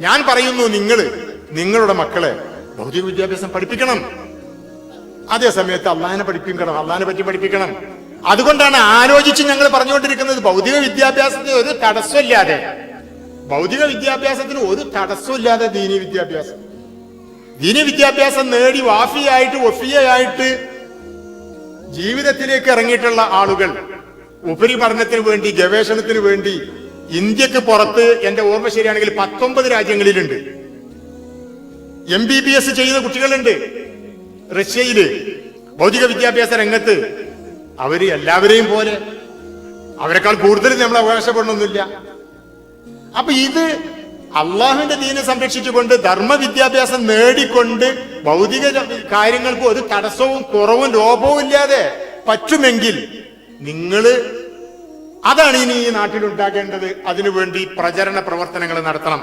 ഞാൻ പറയുന്നു നിങ്ങൾ നിങ്ങളുടെ മക്കളെ ഭൗതിക വിദ്യാഭ്യാസം പഠിപ്പിക്കണം. അതേ സമയത്ത് അള്ളാഹിനെ പഠിപ്പിക്കണം അള്ളാഹിനെ പറ്റി പഠിപ്പിക്കണം. അതുകൊണ്ടാണ് ആലോചിച്ച് ഞങ്ങൾ പറഞ്ഞുകൊണ്ടിരിക്കുന്നത് ഭൗതിക വിദ്യാഭ്യാസത്തിന് ഒരു തടസ്സമില്ലാതെ. ഭൗതിക വിദ്യാഭ്യാസത്തിന് ഒരു തടസ്സമില്ലാതെ ദീനി വിദ്യാഭ്യാസം. ദീനി വിദ്യാഭ്യാസം നേടി വാഫിയായിട്ട് ഒഫിയായിട്ട് ജീവിതത്തിലേക്ക് ഇറങ്ങിയിട്ടുള്ള ആളുകൾ ഉപരിപഠനത്തിന് വേണ്ടി ഗവേഷണത്തിന് വേണ്ടി ഇന്ത്യയ്ക്ക് പുറത്ത് എന്റെ ഓർമ്മ ശരിയാണെങ്കിൽ പത്തൊമ്പത് രാജ്യങ്ങളിലുണ്ട്. എം ബി ബി എസ് ചെയ്ത കുട്ടികളുണ്ട്. റഷ്യയിൽ ഭൗതിക വിദ്യാഭ്യാസ രംഗത്ത്. അവർ എല്ലാവരെയും പോലെ. അവരെക്കാൾ കൂടുതൽ നമ്മൾ അവകാശപ്പെടണമെന്നില്ല അപ്പൊ ഇത് അള്ളാഹുവിന്റെ ദീനെ സംരക്ഷിച്ചുകൊണ്ട് ധർമ്മ വിദ്യാഭ്യാസം നേടിക്കൊണ്ട് ഭൗതിക കാര്യങ്ങൾക്ക് ഒരു തടസ്സവും കുറവും ലോപവും ഇല്ലാതെ പറ്റുമെങ്കിൽ നിങ്ങൾ അതാണ് ഇനി ഈ നാട്ടിൽ ഉണ്ടാകേണ്ടത് അതിനുവേണ്ടി പ്രചരണ പ്രവർത്തനങ്ങൾ നടത്തണം.